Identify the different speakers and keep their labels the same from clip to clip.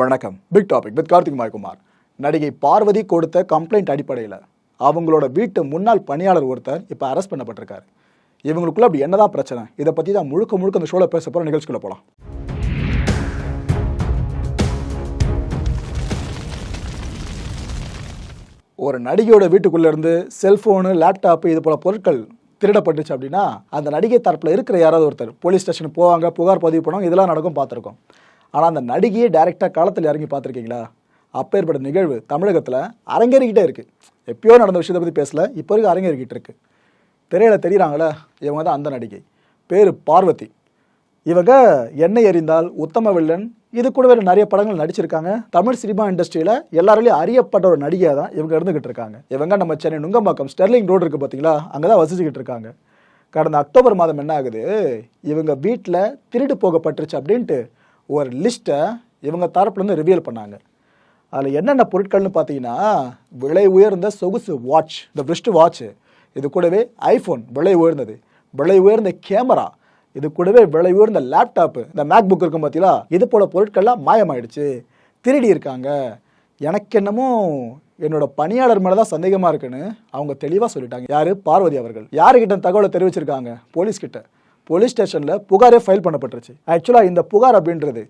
Speaker 1: வணக்கம். Big topic with Karthik மாய்குமார். நடிகை பார்வதி கொடுத்த கம்ப்ளைண்ட் அடிப்படையில் அவங்களோட வீட்டு முன்னாள் பணியாளர் ஒருத்தர் இப்போ அரெஸ்ட் பண்ணப்பட்டிருக்காரு. இவங்களுக்குள்ள அப்படி என்னதான் பிரச்சனை? இதை பற்றி தான் முழுக்க முழுக்க அந்த ஷோவில் பேச போகிற நிகழ்ச்சிக்குள்ள போகலாம் ஒரு நடிகையோட வீட்டுக்குள்ளேருந்து இருந்து லேப்டாப்பு இது போல பொருட்கள் திருடப்பட்டுச்சு அப்படின்னா அந்த நடிகை தரப்பில் இருக்கிற யாராவது ஒருத்தர் போலீஸ் ஸ்டேஷன் போவாங்க புகார் பதிவு பண்ணுவாங்க இதெல்லாம் நடக்கும் பார்த்துருக்கோம். ஆனால் அந்த நடிகையே டைரெக்டாக காலத்தில் இறங்கி பார்த்துருக்கீங்களா? அப்பேற்பட்ட நிகழ்வு தமிழகத்தில் அரங்கேறிக்கிட்டே இருக்குது எப்பயோ நடந்த விஷயத்தை பற்றி பேசல இப்போ வரைக்கும் அரங்கேறிக்கிட்டு இருக்குது திரையில தெரியுறாங்களே இவங்க தான் அந்த நடிகை. பேர் பார்வதி. இவங்க எண்ணெய் எறிந்தால் உத்தம வில்லன். இது கூடவே நிறைய படங்கள் நடிச்சிருக்காங்க. தமிழ் சினிமா இண்டஸ்ட்ரியில் எல்லாராலையும் அறியப்பட்ட ஒரு நடிகையாக தான் இவங்க இருந்துகிட்டு இருக்காங்க. இவங்க நம்ம சென்னை நுங்கம்பாக்கம் ஸ்டெர்லிங் ரோடு இருக்கு பார்த்தீங்களா அங்கே தான் வசிச்சுக்கிட்டு இருக்காங்க. கடந்த அக்டோபர் மாதம் என்ன ஆகுது? இவங்க வீட்டில் திருடு போகப்பட்டுருச்சு அப்படின்ட்டு ஒரு லிஸ்ட்டை இவங்க தரப்புலேருந்து ரிவியல் பண்ணாங்க. அதில் என்னென்ன பொருட்கள்னு பார்த்தீங்கன்னா விலை உயர்ந்த சொகுசு வாட்ச் இந்த பிரிஸ்ட் வாட்ச் இது கூடவே ஐஃபோன் விலை உயர்ந்தது. விலை உயர்ந்த கேமரா இது கூடவே விலை உயர்ந்த லேப்டாப்பு இந்த மேக் புக் இருக்கும் பார்த்தீங்களா இது போல் பொருட்கள்லாம் மாயமாயிடுச்சு. திருடி இருக்காங்க. எனக்கு என்னமோ என்னோட பணியாளர் மேலே தான் சந்தேகமாக இருக்குன்னு அவங்க தெளிவாக சொல்லிட்டாங்க. யார்? பார்வதி அவர்கள். யாருக்கிட்ட தகவலை தெரிவிச்சிருக்காங்க? போலீஸ்கிட்ட. போலீஸ் ஸ்டேஷனில் புகாரே ஃபைல் பண்ணப்பட்டுருச்சு. ஆக்சுவலாக இந்த புகார் அப்படின்றது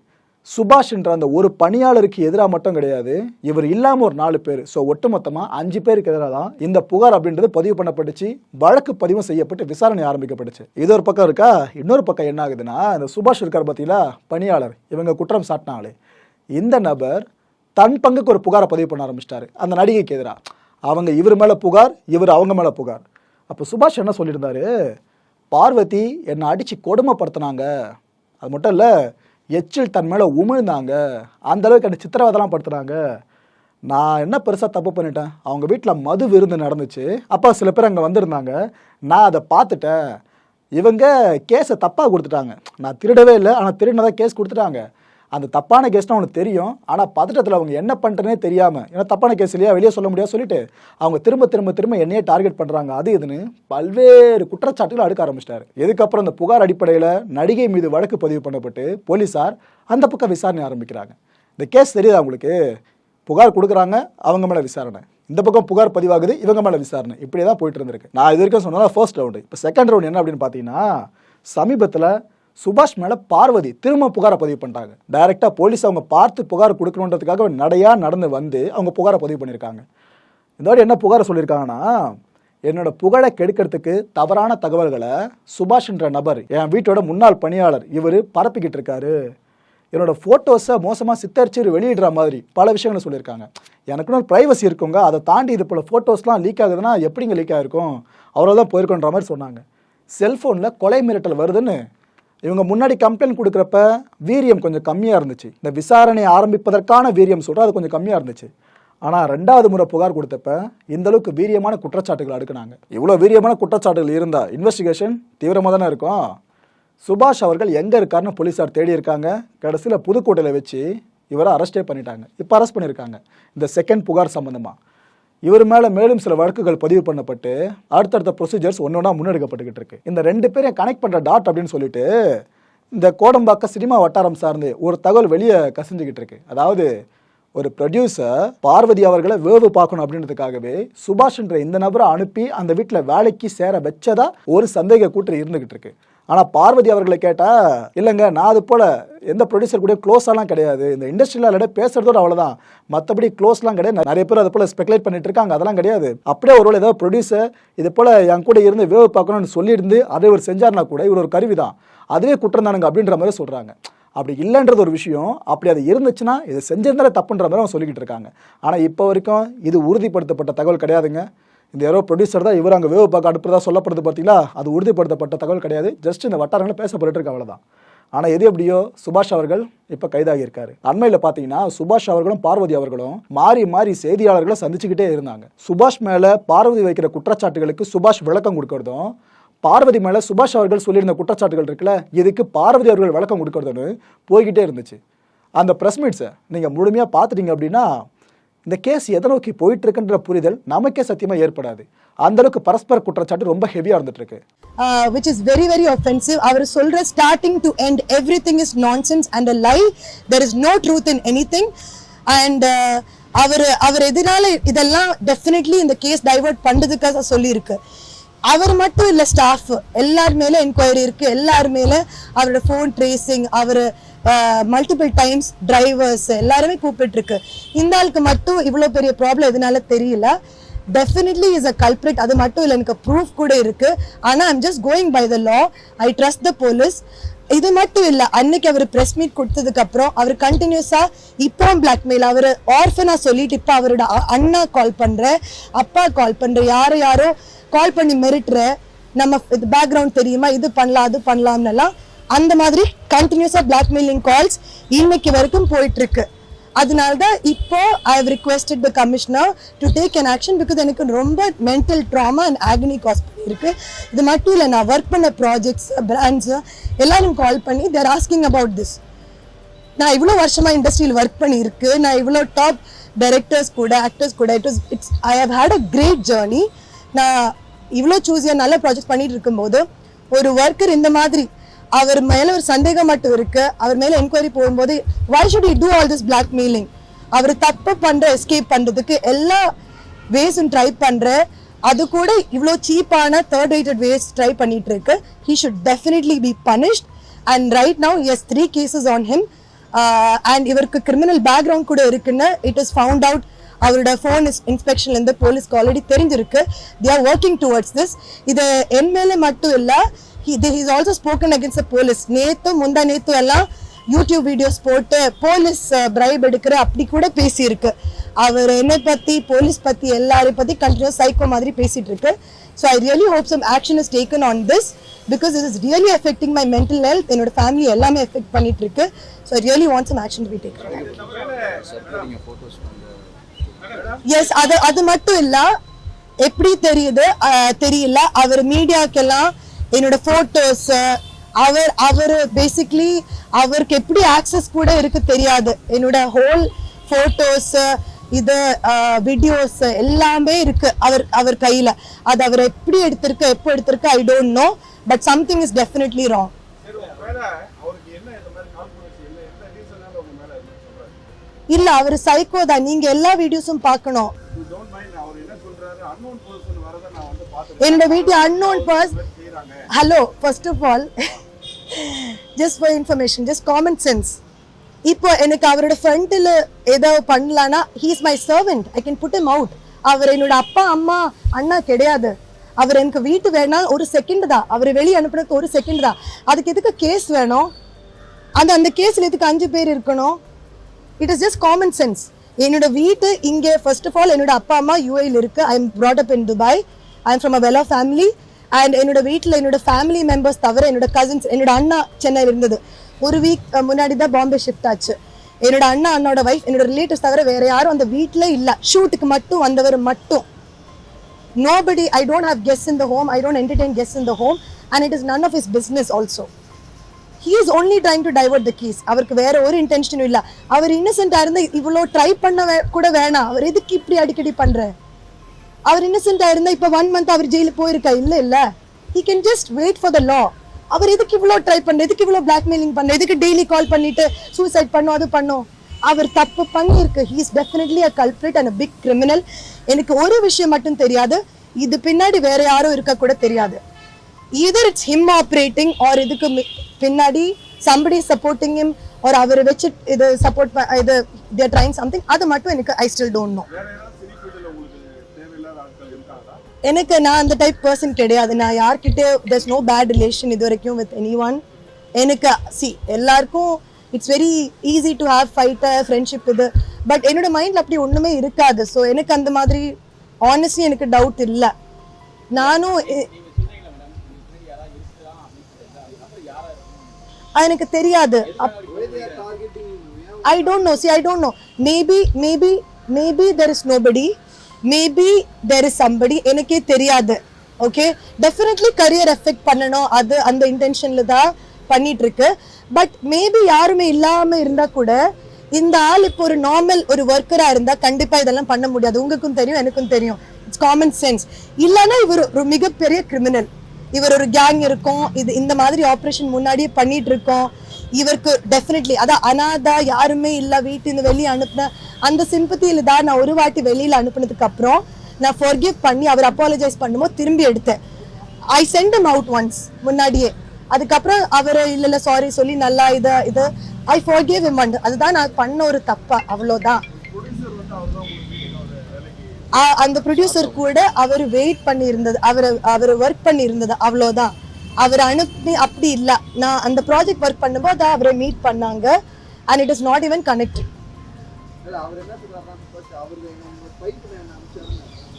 Speaker 1: சுபாஷ் என்ற அந்த ஒரு பணியாளருக்கு எதிராக மட்டும் கிடையாது. இவர் இல்லாமல் ஒரு நாலு பேர். ஸோ ஒட்டுமொத்தமாக அஞ்சு பேருக்கு எதிராக தான் இந்த புகார் அப்படின்றது பதிவு பண்ணப்பட்டுச்சு. வழக்கு பதிவு செய்யப்பட்டு விசாரணை ஆரம்பிக்கப்பட்டுச்சு. இது ஒரு பக்கம் இருக்கா? இன்னொரு பக்கம் என்ன ஆகுதுன்னா இந்த சுபாஷ் இருக்கார் பார்த்தீங்களா? பணியாளர். இவங்க குற்றம் சாட்டினாலே இந்த நபர் தன் பங்குக்கு ஒரு புகாரை பதிவு பண்ண ஆரம்பிச்சிட்டாரு. அந்த நடிகைக்கு எதிராக. அவங்க இவர் மேலே புகார் இவர் அவங்க மேலே புகார். அப்போ சுபாஷ் என்ன சொல்லியிருந்தாரு? பார்வதி என்னை அடித்து கொடுமைப்படுத்தினாங்க. அது மட்டும் இல்லை எச்சில் தன் மேலே உமிழ்ந்தாங்க. அந்த அளவுக்கு என்னை சித்திரவதெல்லாம் படுத்துனாங்க. நான் என்ன பெருசாக தப்பு பண்ணிட்டேன்? அவங்க வீட்டில் மது விருந்து நடந்துச்சு. அப்போ சில பேர் அங்கே வந்திருந்தாங்க. நான் அதை பார்த்துட்டேன். இவங்க கேஸை தப்பாக கொடுத்துட்டாங்க. நான் திருடவே இல்லை ஆனால் திருடினதாக கேஸ் கொடுத்துட்டாங்க. அந்த தப்பான கேஸ்னு அவனுக்கு தெரியும். ஆனால் பதட்டத்தில் அவங்க என்ன பண்ணுறனே தெரியாமல் ஏன்னா தப்பான கேஸ் இல்லையா? வெளியே சொல்ல முடியாது சொல்லிட்டு அவங்க திரும்ப திரும்ப திரும்ப என்னையே டார்கெட் பண்ணுறாங்க அது இதுன்னு பல்வேறு குற்றச்சாட்டுகள் அடுக்க ஆரம்பிச்சிட்டாரு. இதுக்கப்புறம் இந்த புகார் அடிப்படையில் நடிகை மீது வழக்கு பதிவு பண்ணப்பட்டு போலீஸார் அந்த பக்கம் விசாரணை ஆரம்பிக்கிறாங்க. இந்த கேஸ் தெரியுது அவங்களுக்கு புகார் கொடுக்குறாங்க அவங்க மேலே விசாரணை. இந்த பக்கம் புகார் பதிவாகுது இவங்க மேலே விசாரணை. இப்படியே தான் போயிட்டு இருந்திருக்கு. நான் இது வரைக்கும் சொன்னா ஃபர்ஸ்ட் ரவுண்டு இப்போ செகண்ட் ரவுண்ட் என்ன அப்படின்னு பார்த்தீங்கன்னா சமீபத்தில் சுபாஷ் மேலே பார்வதி திரும்ப புகாரை பதிவு பண்ணிட்டாங்க. டைரெக்டாக போலீஸ் அவங்க பார்த்து புகார் கொடுக்கணுன்றதுக்காக நடையாக நடந்து வந்து அவங்க புகாரை பதிவு பண்ணியிருக்காங்க. இந்த மாதிரி என்ன புகாரை சொல்லியிருக்காங்கன்னா என்னோட புகழை கெடுக்கிறதுக்கு தவறான தகவல்களை சுபாஷ்ன்ற நபர் என் வீட்டோட முன்னாள் பணியாளர் இவர் பரப்பிக்கிட்டு இருக்காரு. என்னோட ஃபோட்டோஸை மோசமாக சித்தரிச்சு வெளியிடுற மாதிரி பல விஷயங்களை சொல்லியிருக்காங்க. எனக்குன்னு ஒரு ப்ரைவசி இருக்குங்க. அதை தாண்டி இது போல் ஃபோட்டோஸ்லாம் லீக் ஆகுதுன்னா எப்படிங்க லீக் ஆகிருக்கும் அவ்வளோதான் தான் போயிருக்கோன்ற மாதிரி சொன்னாங்க. செல்ஃபோனில் கொலை மிரட்டல் வருதுன்னு இவங்க முன்னாடி கம்ப்ளைண்ட் கொடுக்குறப்ப வீரியம் கொஞ்சம் கம்மியாக இருந்துச்சு. இந்த விசாரணை ஆரம்பிப்பதற்கான வீரியம் சொல்கிறோம் அது கொஞ்சம் கம்மியாக இருந்துச்சு. ஆனால் ரெண்டாவது முறை புகார் கொடுத்தப்ப இந்த அளவுக்கு வீரியமான குற்றச்சாட்டுகள் அடுக்குனாங்க. இவ்வளோ வீரியமான குற்றச்சாட்டுகள் இருந்தால் இன்வெஸ்டிகேஷன் தீவிரமாக தானே இருக்கும்? சுபாஷ் அவர்கள் எங்கே இருக்காருன்னு போலீஸார் தேடி இருக்காங்க. கடைசியில் புதுக்கோட்டையில் வச்சு இவரை அரெஸ்டே பண்ணிட்டாங்க. இப்போ அரெஸ்ட் பண்ணியிருக்காங்க. இந்த செகண்ட் புகார் சம்மந்தமாக இவர் மேலே மேலும் சில வழக்குகள் பதிவு பண்ணப்பட்டு அடுத்தடுத்த ப்ரொசீஜர்ஸ் ஒன்று ஒன்றா முன்னெடுக்கப்பட்டுக்கிட்டு இருக்கு. இந்த ரெண்டு பேரையும் கனெக்ட் பண்ணுற டாட் அப்படின்னு சொல்லிட்டு இந்த கோடம்பாக்க சினிமா வட்டாரம் சார்ந்து ஒரு தகவல் வெளியே கசிஞ்சுக்கிட்டு இருக்கு. அதாவது ஒரு ப்ரொடியூசர் பார்வதி அவர்களை வேவு பார்க்கணும் அப்படின்றதுக்காகவே சுபாஷ்ன்ற இந்த நபரை அனுப்பி அந்த வீட்டில் வேலைக்கு சேர வச்சதா ஒரு சந்தேக கூற்று இருந்துகிட்டு இருக்கு. ஆனால் பார்வதி அவர்களை கேட்டால் இல்லைங்க நான் அது போல் எந்த ப்ரொடியூசர் கூட க்ளோஸாலாம் கிடையாது. இந்த இண்டஸ்ட்ரியில் விட பேசுகிறதோட அவ்வளோதான் மற்றபடி க்ளோஸ்லாம் கிடையாது. நிறைய பேர் அது போல் ஸ்பெகுலேட் பண்ணிட்டு இருக்காங்க. அதெல்லாம் கிடையாது. அப்படியே ஒருவேளை ஏதாவது ப்ரொடியூசர் இது போல் என் கூட இருந்து வேவு பார்க்கணும்னு சொல்லியிருந்து அதை இவர் செஞ்சார்னா கூட இவர் ஒரு கருவி தான் அதுவே குற்றம் தானுங்க அப்படின்ற மாதிரி சொல்கிறாங்க அப்படி இல்லைன்றது ஒரு விஷயம். அப்படி அது இருந்துச்சுன்னா இதை செஞ்சிருந்தாலே தப்புன்ற மாதிரி அவங்க சொல்லிக்கிட்டு இருக்காங்க. ஆனால் இப்போ வரைக்கும் இது உறுதிப்படுத்தப்பட்ட தகவல் கிடையாதுங்க. இந்த யாரோ ப்ரொடியூசர் தான் இவர் அங்கே வேவு பார்க்க அனுப்புறதா சொல்லப்படுது பார்த்தீங்களா? அது உறுதிப்படுத்தப்பட்ட தகவல் கிடையாது. ஜஸ்ட் இந்த வட்டாரங்களில் பேசப்பட்டு இருக்கு அவ்வளோதான் ஆனால் எது எப்படியோ சுபாஷ் அவர்கள் இப்போ கைதாகி இருக்காரு அண்மையில் பார்த்தீங்கன்னா சுபாஷ் அவர்களும் பார்வதி அவர்களும் மாறி மாறி செய்தியாளர்களை சந்திச்சுக்கிட்டே இருந்தாங்க. சுபாஷ் மேலே பார்வதி வைக்கிற குற்றச்சாட்டுகளுக்கு சுபாஷ் விளக்கம் கொடுக்கறதும் பார்வதி மேலே சுபாஷ் அவர்கள் சொல்லியிருந்த குற்றச்சாட்டுகள் இருக்குல்ல இதுக்கு பார்வதி அவர்கள் விளக்கம் கொடுக்கறதுன்னு போய்கிட்டே இருந்துச்சு. அந்த ப்ரெஸ் மீட்ஸை நீங்கள் முழுமையாக பார்த்துட்டீங்க அப்படின்னா இந்த கேஸ் எதை நோக்கி போயிட்டு இருக்குன்ற புரிதல் நமக்கே சத்தியமாக ஏற்படாது. அந்த அளவுக்கு பரஸ்பர குற்றச்சாட்டு ரொம்ப ஹெவியாக இருந்துட்டு இருக்கு
Speaker 2: which is very very offensive அவர் சொல்ற starting to end everything thing is and and lie there is no truth in anything and அவர் அவர் எதனால இதெல்லாம் டெஃபினெட்லி இந்த கேஸ் டைவர்ட் பண்ணுறதுக்காக சொல்லியிருக்கு. அவர் மட்டும் இல்லை ஸ்டாஃப் எல்லாருமேல என்கொயரி இருக்கு. எல்லாருமேல அவரோட ஃபோன் ட்ரேசிங் அவர் மல்டிபிள் டைம்ஸ் டிரைவர்ஸ் எல்லாருமே கூப்பிட்டு இருக்கு இந்த ஆளுக்கு மட்டும் இவ்வளோ பெரிய ப்ராப்ளம் எதனால தெரியல. டெஃபினெட்லி இஸ் அ கல்பிரிட் அது மட்டும் இல்லை எனக்கு ப்ரூஃப் கூட இருக்கு. ஆனால் I'm just going by the law I trust the police இது மட்டும் இல்ல அன்னைக்கு அவர் பிரஸ் மீட் கொடுத்ததுக்கு அப்புறம் அவர் கண்டினியூஸா இப்போ பிளாக்மெயில் அவர் ஆர்ஃபனா சொல்லிட்டு இப்போ அவரோட அண்ணா கால் பண்ற அப்பா கால் பண்ற யாரோ யாரோ கால் பண்ணி மிரட்டுற நம்ம இது பேக்ரவுண்ட் தெரியுமா? இது பண்ணலாம் அது பண்ணலாம்னு அந்த மாதிரி கண்டினியூஸா பிளாக்மெயிலிங் கால்ஸ் இன்னைக்கு வரைக்கும் போயிட்டு இருக்கு. அதனால தான் இப்போ I have requested the commissioner to take an action because எனக்கு ரொம்ப mental trauma and agony cause பண்ணியிருக்கு. இது மட்டும் இல்லை நான் ஒர்க் பண்ண ப்ராஜெக்ட்ஸ் பிராண்ட்ஸு எல்லாரும் கால் பண்ணி தேர் ஆஸ்கிங் அபவுட் திஸ் நான் இவ்வளோ வருஷமாக இண்டஸ்ட்ரியில் ஒர்க் பண்ணியிருக்கு. நான் இவ்வளோ டாப் டைரக்டர்ஸ் கூட ஆக்டர்ஸ் கூட it was it's I have had a great journey நான் இவ்வளோ சூஸியாக நல்ல ப்ராஜெக்ட் பண்ணிட்டு இருக்கும்போது ஒரு ஒர்க்கர் இந்த மாதிரி அவர் மேல ஒரு சந்தேகம் மட்டும் இருக்கு. அவர் மேல என்கொயரி போகும்போது why should you do all this blackmailing அவர் தப்பு பண்ற எஸ்கேப் பண்றதுக்கு எல்லா வேஸும் ட்ரை பண்ற. அது கூட இவ்வளோ சீப்பான தேர்ட் ரேட்டட் வேஸ் ட்ரை பண்ணிட்டு இருக்கு. He should definitely be punished and right now as three cases on him and இவருக்கு கிரிமினல் பேக்ரவுண்ட் கூட இருக்குன்னு இட் இஸ் ஃபவுண்ட் அவுட் அவரோட ஃபோன் இன்ஸ்பெக்ஷன்ல இருந்து போலீஸ்க்கு ஆல்ரெடி தெரிஞ்சிருக்கு. They are working towards this இது என் மேலே மட்டும் இல்ல is also spoken against police நேத்து முந்தா நேத்து எல்லாம் யூடியூப் வீடியோஸ் போட்டு போலீஸ் பிரைப் uh, எடுக்கிற அப்படி கூட பேசியிருக்கு. அவர் என்னை பத்தி போலீஸ் பத்தி எல்லாரையும் பத்தி கண்டினியூஸ் சைக்கோ மாதிரி பேசிட்டு இருக்கு so I really hope some action is taken on this because it is really affecting my mental health என்னோட ஃபேமிலி எல்லாமே எஃபெக்ட் பண்ணிட்டு இருக்கு so I really want some action be taken yes அது அது மட்டும் இல்லை. எப்படி தெரியுது? தெரியல. அவர் மீடியாக்கெல்லாம் என்னோட போட்டோஸ் அவர் அவர் பேசிக்லி அவருக்கு எப்படி ஆக்சஸ் கூட இருக்கு தெரியாது. என்னோட ஹோல் போட்டோஸ் இது வீடியோஸ் எல்லாமே இருக்கு அவர் அவர் கையில. அது அவர் எப்படி எடுத்திருக்கு எப்போ எடுத்திருக்கு I don't know but something is definitely wrong இல்ல அவர் சைக்கோ தான். நீங்க எல்லா வீடியோஸும் பார்க்கணும்.
Speaker 3: பர்சன்
Speaker 2: என்னோட வீட்டு அன்னோன்
Speaker 3: செய்யறாங்க
Speaker 2: hello first of all just for information just common sense இப்போ எனக்கு அவரோட ஃப்ரெண்டில் ஏதோ பண்ணலான்னா he is my servant I can put him out அவர் என்னோட அப்பா அம்மா அண்ணா கிடையாது. அவர் எனக்கு வீட்டு வேணா ஒரு செகண்ட் தான். அவர் வெளியே அனுப்புறதுக்கு ஒரு செகண்ட் தான். அதுக்கு எதுக்கு கேஸ் வேணும்? அந்த அந்த கேஸில் எதுக்கு அஞ்சு பேர் இருக்கணும்? It is just common sense என்னோட வீட்டு இங்கே ஃபர்ஸ்ட் ஆஃப் ஆல் என்னோட அப்பா அம்மா யூஏயில் இருக்கு. I am brought up in Dubai I am from a well family and என்னோட வீட்டில் என்னோட ஃபேமிலி மெம்பர்ஸ் தவிர என்னோட கசின்ஸ் என்னோட அண்ணா சென்னையில் இருந்தது. ஒரு வீக் முன்னாடி தான் பாம்பே ஷிஃப்ட் ஆச்சு. என்னோட அண்ணா அண்ணோட வைஃப் என்னோட ரிலேட்டிவ்ஸ் தவிர வேற யாரும் அந்த வீட்டில் இல்லை. ஷூட்டுக்கு மட்டும் வந்தவர் மட்டும். Nobody I don't have guests in the home. I don't entertain guests in the home and it is none of his business also he is only trying to divert the keys அவருக்கு வேற ஒரு இன்டென்ஷனும் இல்லை. அவர் இன்னசென்ட்டாக இருந்து இவ்வளோ try பண்ண வே- கூட வேணாம். அவர் எதுக்கு இப்படி அடிக்கடி பண்ணுற அவர் இன்னசென்ட்டா இருந்தா இப்ப ஒன் மந்த் அவர் ஜெயிலுக்கு போயிருக்கா? இல்ல இல்ல. He can just wait for the law அவர் எதுக்கு இவ்வளோ ட்ரை பண்ண எதுக்கு இவ்வளோ பிளாக்மெயிலிங் பண்ண எதுக்கு டெய்லி கால் பண்ணிட்டு சூசைட் பண்ணும் அது பண்ணும்? அவர் தப்பு பண்ணியிருக்கு. He is definitely a culprit and big criminal எனக்கு ஒரு விஷயம் மட்டும் தெரியாது. இது பின்னாடி வேற யாரும் இருக்க கூட தெரியாது. இதர் இட்ஸ் ஹிம் ஆப்ரேட்டிங் ஆர் இதுக்கு பின்னாடி சம்படி சப்போர்ட்டிங் ஹிம் ஆர் அவர் வச்சு இது சப்போர்ட் இது தேர் ட்ரைங் சம்திங் அது மட்டும் எனக்கு ஐ ஸ்டில் டோன்ட் நோ எனக்கு நான் அந்த டைப் பர்சன் கிடையாது. நான் யார்கிட்ட there's நோ பேட் ரிலேஷன் இது வரைக்கும் வித் எனி ஒன் எனக்கு சி எல்லாருக்கும் it's very easy to have fighter friendship இது. பட் என்னோட மைண்டில் அப்படி ஒன்றுமே இருக்காது. ஸோ எனக்கு அந்த மாதிரி ஆனஸ்ட்லி எனக்கு டவுட் இல்லை. நானும் இ- அது எனக்கு தெரியாது. I don't know see I don't know maybe maybe maybe there is nobody maybe there is somebody எனக்கே தெரியாது. ஓகே டெஃபினெட்லி கரியர் எஃபெக்ட் பண்ணணும். அது அந்த இன்டென்ஷன்ல தான் பண்ணிட்டு இருக்கு பட் மேபி யாருமே இல்லாம இருந்தா கூட இந்த ஆள் இப்போ ஒரு நார்மல் ஒரு ஒர்க்கரா இருந்தா கண்டிப்பா இதெல்லாம் பண்ண முடியாது. உங்களுக்கும் தெரியும் எனக்கும் தெரியும். இட்ஸ் காமன் சென்ஸ் இல்லைன்னா இவர் ஒரு மிகப்பெரிய கிரிமினல் இவர் ஒரு கேங் இருக்கும். இது இந்த மாதிரி ஆப்ரேஷன் முன்னாடியே பண்ணிட்டு இருக்கோம் இவருக்கு டெஃபினெட்லி அதான் அனாதா யாருமே இல்லை வீட்டுன்னு வெளியே அனுப்புன அந்த சிம்பத்தியில் தான் நான் ஒரு வாட்டி வெளியில் அனுப்புனதுக்கு அப்புறம் நான் ஃபர்கிவ் பண்ணி அவர் அப்பாலஜைஸ் பண்ணும்போது திரும்பி எடுத்தேன். I sent him out once முன்னாடியே. அதுக்கப்புறம் அவர் இல்ல இல்ல சாரி சொல்லி நல்லா இத இது. ஐ ஃபர்கிவ் இம் அண்ட் அதுதான் நான் பண்ண ஒரு தப்பா
Speaker 3: அவ்வளோதான். தான்
Speaker 2: அந்த ப்ரொடியூசர் கூட அவர் வெயிட் பண்ணி இருந்தது அவர் அவர் ஒர்க் பண்ணி இருந்தது அவ்வளோதான். அவர் அனுப்பி அப்படி இல்லை. நான் அந்த ப்ராஜெக்ட் ஒர்க் பண்ணும்போது அவரை மீட் பண்ணாங்க. And it is not even connected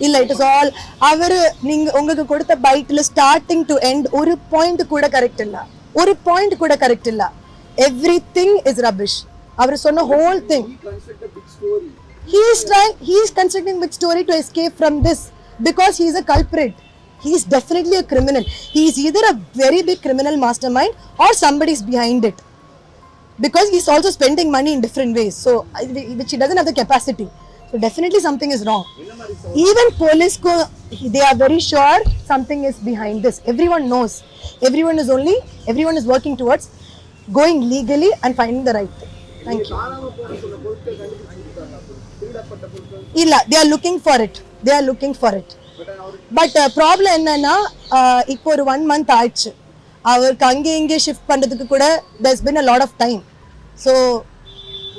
Speaker 2: இல்ல இட் இஸ் ஆல் அவர் நீங்க உங்களுக்கு கொடுத்த பைட்ல ஸ்டார்டிங் டு எண்ட் ஒரு பாயிண்ட் கூட கரெக்ட் இல்ல. ஒரு பாயிண்ட் கூட கரெக்ட் இல்ல. எவ்ரி திங் இஸ் ரபிஷ் அவர் சொன்ன whole thing he is trying he is constructing big story to escape from this because he is a culprit. he is definitely a criminal. He is either a very big criminal mastermind or somebody is behind it. Because he's also spending money in different ways, so which he doesn't have the capacity. So definitely something is wrong. Even police they are very sure something is behind this. Everyone knows. Everyone is only everyone is working towards going legally and finding the right thing. Thank you. Illa, they are looking for it. They are looking for it. But problem uh, என்னன்னா uh, இப்போ ஒரு one month ஆயிடுச்சு. அவருக்கு அங்கே இங்கே shift பண்ணுறதுக்கு கூட thus been a lot of time so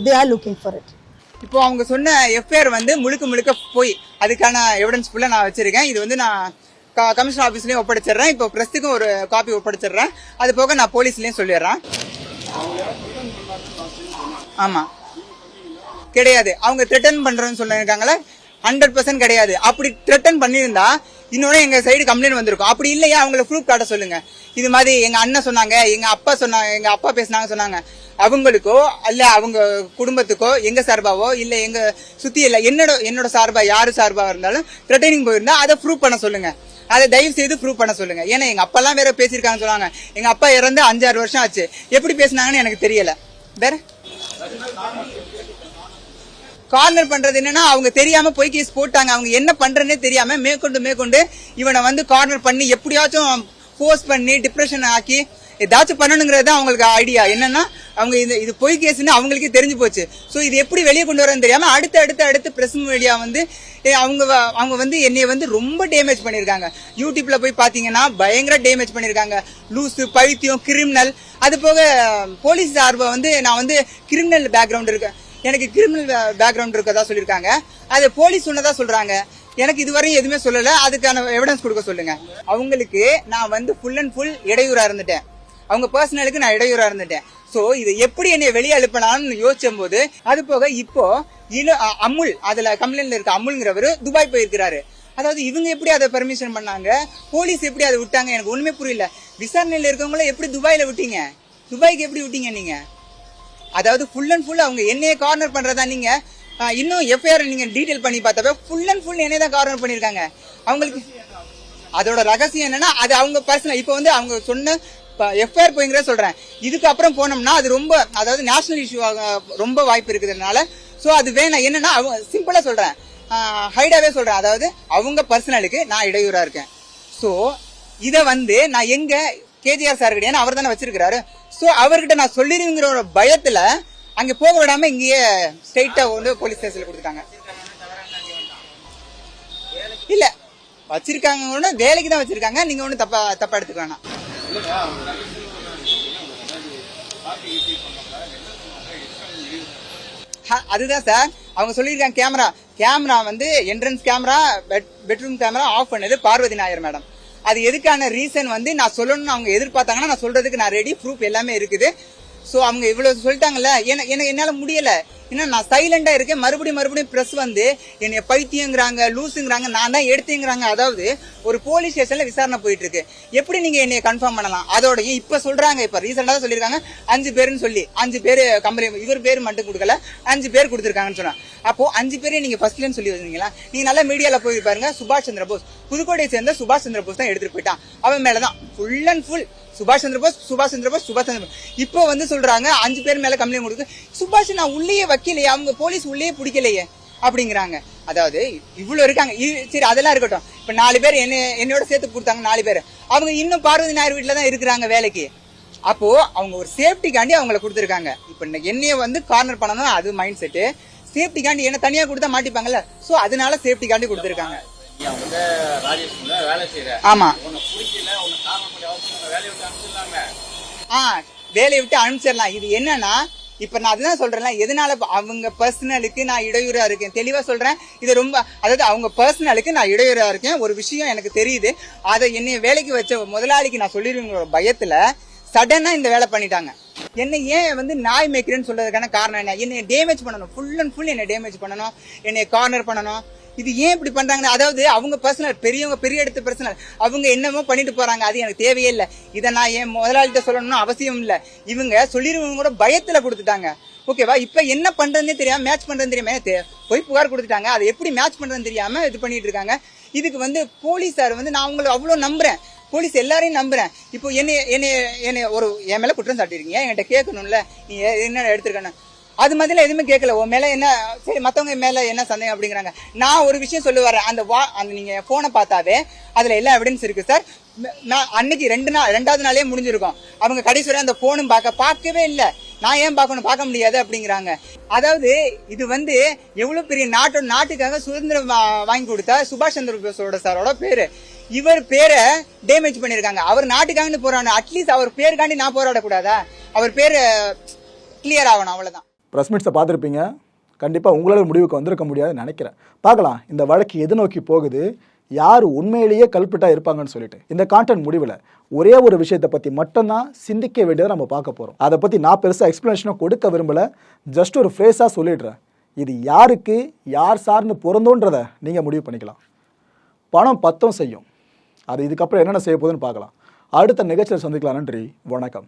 Speaker 2: they are looking for it
Speaker 4: இப்போ அவங்க சொன்ன எஃப்ஐஆர் வந்து முழுக்க முழுக்க போய் அதுக்கான எவிடன்ஸ் ஃபுல்லாக நான் வச்சிருக்கேன். இது வந்து நான் கமிஷன் ஆஃபீஸ்லேயும் ஒப்படைச்சிடுறேன். இப்போ ப்ரெஸ்ஸுக்கும் ஒரு காப்பி ஒப்படைச்சிடுறேன். அது போக நான் போலீஸ்லேயும் சொல்லிடுறேன். ஆமாம் கிடையாது. அவங்க த்ரெட்டன் பண்ணுறேன்னு சொல்லியிருக்காங்களே ஹண்ட்ரட் பர்சன்ட் கிடையாது. அப்படி த்ரெட்டன் பண்ணியிருந்தா இன்னொரு எங்க சைடு கம்ப்ளைண்ட் வந்திருக்கும். அப்படி இல்லையா? அவங்கள ப்ரூஃப் காட்ட சொல்லுங்க. இது மாதிரி எங்க அண்ணன் சொன்னாங்க எங்க அப்பா சொன்னாங்க எங்க அப்பா பேசினாங்க சொன்னாங்க. அவங்களுக்கோ அல்ல அவங்க குடும்பத்துக்கோ எங்க சார்பாவோ இல்ல எங்க சுத்தி இல்ல என்னோட என்னோட சார்பா யாரு சார்பா இருந்தாலும் த்ரெட்டனிங் போயிருந்தா அதை ப்ரூவ் பண்ண சொல்லுங்க. அதை தயவு செய்து ப்ரூவ் பண்ண சொல்லுங்க. ஏன்னா எங்க அப்பா வேற பேசியிருக்காங்கன்னு சொன்னாங்க எங்க அப்பா இறந்து அஞ்சாறு வருஷம் ஆச்சு. எப்படி பேசினாங்கன்னு எனக்கு தெரியல. வேற? கார்னர் பண்றது என்னன்னா அவங்க தெரியாம போய் கேஸ் போட்டாங்க. அவங்க என்ன பண்றேன்னே தெரியாம மேற்கொண்டு மேற்கொண்டு இவனை வந்து கார்னர் பண்ணி எப்படியாச்சும் போஸ்ட் பண்ணி டிப்ரெஷன் ஆக்கி ஏதாச்சும் பண்ணணுங்கிறது தான் அவங்களுக்கு ஐடியா என்னன்னா அவங்க இது இது பொய் கேஸ்ன்னு அவங்களுக்கே தெரிஞ்சு போச்சு. ஸோ இது எப்படி வெளியே கொண்டு வரேன்னு தெரியாம அடுத்து அடுத்து அடுத்து பிரஸ் மீடியா வந்து அவங்க அவங்க வந்து என்னைய வந்து ரொம்ப டேமேஜ் பண்ணியிருக்காங்க. யூடியூப்ல போய் பாத்தீங்கன்னா பயங்கர டேமேஜ் பண்ணியிருக்காங்க. லூசு பைத்தியம் கிரிமினல் அது போக போலீஸ் சார்பை வந்து நான் வந்து கிரிமினல் பேக்ரவுண்ட் இருக்கேன். எனக்கு கிரிமினல் பேக்ரவுண்ட் இருக்கதா சொல்லியிருக்காங்க அது போலீஸ் சொன்னதா சொல்றாங்க. எனக்கு இதுவரையும் எதுவுமே சொல்லல. அதுக்கான எவிடன்ஸ் கொடுக்க சொல்லுங்க. அவங்களுக்கு நான் வந்து ஃபுல் அண்ட் ஃபுல் இடையூறா இருந்துட்டேன். அவங்க பர்சனலுக்கு நான் இடையூறா இருந்துட்டேன். ஸோ இதை எப்படி என்னை வெளியே அனுப்பலாம்னு யோசிச்சும் போது அது போக இப்போ இல அமுல் அதுல கம்ப்ளைண்ட்ல இருக்க அமுல்ங்கிறவரு துபாய் போயிருக்கிறாரு. அதாவது இவங்க எப்படி அதை பெர்மிஷன் பண்ணாங்க? போலீஸ் எப்படி அதை விட்டாங்க? எனக்கு ஒண்ணுமே புரியல. விசாரணையில இருக்கவங்கள எப்படி துபாயில விட்டீங்க? துபாய்க்கு எப்படி விட்டீங்க நீங்க? அதாவது ஃபுல் அண்ட் ஃபுல் அவங்க என்னையே கார்னர் பண்றதா நீங்க இன்னும் எஃப்ஐஆர் நீங்க டீடைல் பண்ணி பார்த்தப்ப ஃபுல் அண்ட் ஃபுல் என்னையே தான் கார்னர் பண்ணியிருக்காங்க. அவங்களுக்கு அதோட ரகசியம் என்னன்னா அது அவங்க பர்சனல் இப்போ வந்து அவங்க சொன்ன எஃப்ஐஆர் போய்ங்கிற சொல்றேன். இதுக்கப்புறம் போனோம்னா அது ரொம்ப அதாவது நேஷனல் இஷ்யூ ஆக ரொம்ப வாய்ப்பு இருக்குதுனால ஸோ அது வேணாம். என்னன்னா அவங்க சிம்பிளா சொல்றேன். ஹைடாவே சொல்றேன். அதாவது அவங்க பர்சனலுக்கு நான் இடையூறா இருக்கேன். ஸோ இதை வந்து நான் எங்க கேஜிஆர் சார் கிடையாது அவர் தானே வச்சிருக்கிறாரு. ஸோ அவர்கிட்ட நான் சொல்லிருங்கிற ஒரு பயத்துல அங்க போக விடாம இங்கேயே ஸ்ட்ரைட்டா வந்து போலீஸ் ஸ்டேஷன்ல கொடுத்துட்டாங்க. இல்ல வச்சிருக்காங்க ஒண்ணு வேலைக்கு தான் வச்சிருக்காங்க. நீங்க ஒண்ணு தப்பா தப்பா எடுத்துக்க வேணாம். அதுதான் சார் அவங்க சொல்லியிருக்காங்க கேமரா கேமரா வந்து entrance camera bedroom camera off பண்ணது பார்வதி நாயர் மேடம் அது எதுக்கான ரீசன் வந்து நான் சொல்லணும்னு அவங்க எதிர்பார்த்தாங்கன்னா நான் சொல்றதுக்கு நான் ரெடி ப்ரூஃப் எல்லாமே இருக்குது. ஸோ அவங்க இவ்வளவு சொல்லிட்டாங்கல்ல எனக்கு எனக்கு என்னால முடியல. ஏன்னா நான் சைலண்டா இருக்கேன். மறுபடியும் மறுபடியும் பிரஸ் வந்து என்னை பைத்தியங்கிறாங்க லூசுங்கிறாங்க நான் தான் எடுத்தேங்கிறாங்க. அதாவது ஒரு போலீஸ் ஸ்டேஷன்ல விசாரணை போயிட்டு இருக்கு எப்படி நீங்க என்னைய கன்ஃபார்ம் பண்ணலாம்? அதோடய இப்ப சொல்றாங்க இப்ப ரீசெண்டா தான் சொல்லியிருக்காங்க. அஞ்சு பேருன்னு சொல்லி அஞ்சு பேர் கம்பெனி இவர் பேர் மட்டும் கொடுக்கல அஞ்சு பேர் கொடுத்துருக்காங்கன்னு சொன்னா அப்போ அஞ்சு பேரையும் நீங்க ஃபர்ஸ்ட்லன்னு சொல்லி வந்தீங்களா நீங்க நல்லா மீடியால போய் பாருங்க சுபாஷ் சந்திர போஸ். புதுக்கோட்டையை சேர்ந்த சுபாஷ் சந்திர போஸ் தான் எடுத்துட்டு போயிட்டான். அவன் மேலதான். ஃபுல் அண்ட் ஃபுல் சுபாஷ் சந்திர போஸ் சுபாஷ் சந்திர போஸ் சுபாஷ் சந்திர போஸ். இப்போ வந்து சொல்றாங்க அஞ்சு பேர் மேல கம்ப்ளைண்ட் கொடுக்கு சுபாஷ் நான் உள்ளேயே வைக்கலையே அவங்க போலீஸ் உள்ளேயே பிடிக்கலையே அப்படிங்கிறாங்க. அதாவது இவ்வளவு இருக்காங்க. சரி அதெல்லாம் இருக்கட்டும். இப்ப நாலு பேர் என்ன என்னோட சேர்த்து கொடுத்தாங்க நாலு பேர். அவங்க இன்னும் பார்வதி நாயர் வீட்டில தான் இருக்கிறாங்க வேலைக்கு. அப்போ அவங்க ஒரு சேஃப்டிக்காண்டி அவங்கள கொடுத்துருக்காங்க. இப்ப என்னைய வந்து கார்னர் பண்ணணும் அது மைண்ட் செட்டு சேஃப்டிக்காண்டி என்ன தனியா கொடுத்தா மாட்டிப்பாங்கல்ல. சோ அதனால சேஃப்டிக்காண்டி கொடுத்துருக்காங்க. ஆமா. ஆ வேலையை விட்டு அனுப்பிச்சிடலாம். இது என்னன்னா இப்ப நான் அதுதான் சொல்கிறேன் எதனால அவங்க பர்சனலுக்கு நான் இடையூறா இருக்கேன்? தெளிவா சொல்றேன். இது ரொம்ப அதாவது அவங்க பர்சனலுக்கு நான் இடையூறா இருக்கேன். ஒரு விஷயம் எனக்கு தெரியுது. அதை என்னைய வேலைக்கு வச்ச முதலாளிக்கு நான் சொல்லிருங்கிற பயத்துல சடனா இந்த வேலை பண்ணிட்டாங்க. என்ன ஏன் வந்து நாய் மேய்க்கிறேன்னு சொல்றதுக்கான காரணம் என்ன? என்னை டேமேஜ் பண்ணணும். ஃபுல் அண்ட் ஃபுல் என்னை டேமேஜ் பண்ணணும். என்னை கார்னர் பண்ணணும். இது ஏன் இப்படி பண்றாங்கன்னா அதாவது அவங்க பர்சனல் பெரியவங்க பெரிய இடத்து பர்சனல் அவங்க என்னமோ பண்ணிட்டு போறாங்க அது எனக்கு தேவையே இல்லை. இதை நான் என் முதலாளிகிட்ட சொல்லணும்னு அவசியம் இல்லை. இவங்க சொல்லிருவங்க கூட பயத்துல கொடுத்துட்டாங்க. ஓகேவா இப்ப என்ன பண்றதுன்னே தெரியாம மேட்ச் பண்றதுன்னு தெரியாம போய் புகார் கொடுத்துட்டாங்க. அதை எப்படி மேட்ச் பண்றதுன்னு தெரியாம இது பண்ணிட்டு இருக்காங்க. இதுக்கு வந்து போலீஸார் வந்து நான் அவங்களை அவ்வளவு நம்புறேன். போலீஸ் எல்லாரையும் நம்புறேன். இப்போ என்னை என்னை என்னை ஒரு என் மேல குற்றம் சாட்டிருக்கீங்க. என்கிட்ட கேட்கணும்ல. நீ என்ன எடுத்திருக்கணும் அது மாதிரிலாம் எதுவுமே கேட்கல. உன் மேலே என்ன சரி மற்றவங்க மேலே என்ன சந்தேகம் அப்படிங்கிறாங்க. நான் ஒரு விஷயம் சொல்லி வரேன் அந்த வா அந்த நீங்கள் ஃபோனை பார்த்தாவே அதில் எல்லா எவிடன்ஸ் இருக்குது சார் நான் அன்னைக்கு ரெண்டு நாள் ரெண்டாவது நாளே முடிஞ்சிருக்கும். அவங்க கடைசி வரை அந்த ஃபோனும் பார்க்க பார்க்கவே இல்லை. நான் ஏன் பார்க்கணும்? பார்க்க முடியாது அப்படிங்கிறாங்க. அதாவது இது வந்து எவ்வளோ பெரிய நாட்டு நாட்டுக்காக சுதந்திரம் வா- வாங்கி கொடுத்தா சுபாஷ் சந்திர போஸோட சாரோட பேர். இவர் பேரை டேமேஜ் பண்ணியிருக்காங்க. அவர் நாட்டுக்காக போராடணும். அட்லீஸ்ட் அவர் பேருக்காண்டி நான் போராடக்கூடாதா? அவர் பேர் கிளியர் ஆகணும் அவ்வளோதான்
Speaker 1: ப்ரெஸ் மீட்ஸை பார்த்துருப்பீங்க. கண்டிப்பாக உங்களால் முடிவுக்கு வந்திருக்க முடியாதுன்னு நினைக்கிறேன். பார்க்கலாம் இந்த வழக்கு எது நோக்கி போகுது? யார் உண்மையிலேயே கல்பிட்டாக இருப்பாங்கன்னு சொல்லிட்டு. இந்த கான்டென்ட் முடிவில் ஒரே ஒரு விஷயத்தை பற்றி மட்டும்தான் சிந்திக்க வேண்டியதை நம்ம பார்க்க போகிறோம் அதை பற்றி நான் பெருசாக எக்ஸ்ப்ளனேஷனை கொடுக்க விரும்பலை. ஜஸ்ட் ஒரு ஃப்ரேஸாக சொல்லிடுறேன். இது யாருக்கு யார் சார்னு பிறந்தோன்றத நீங்கள் முடிவு பண்ணிக்கலாம். பணம் பத்தம் செய்யும். அது இதுக்கப்புறம் என்னென்ன செய்ய போகுதுன்னு பார்க்கலாம். அடுத்த நிகழ்ச்சியில் சந்திக்கலாம். நன்றி. வணக்கம்.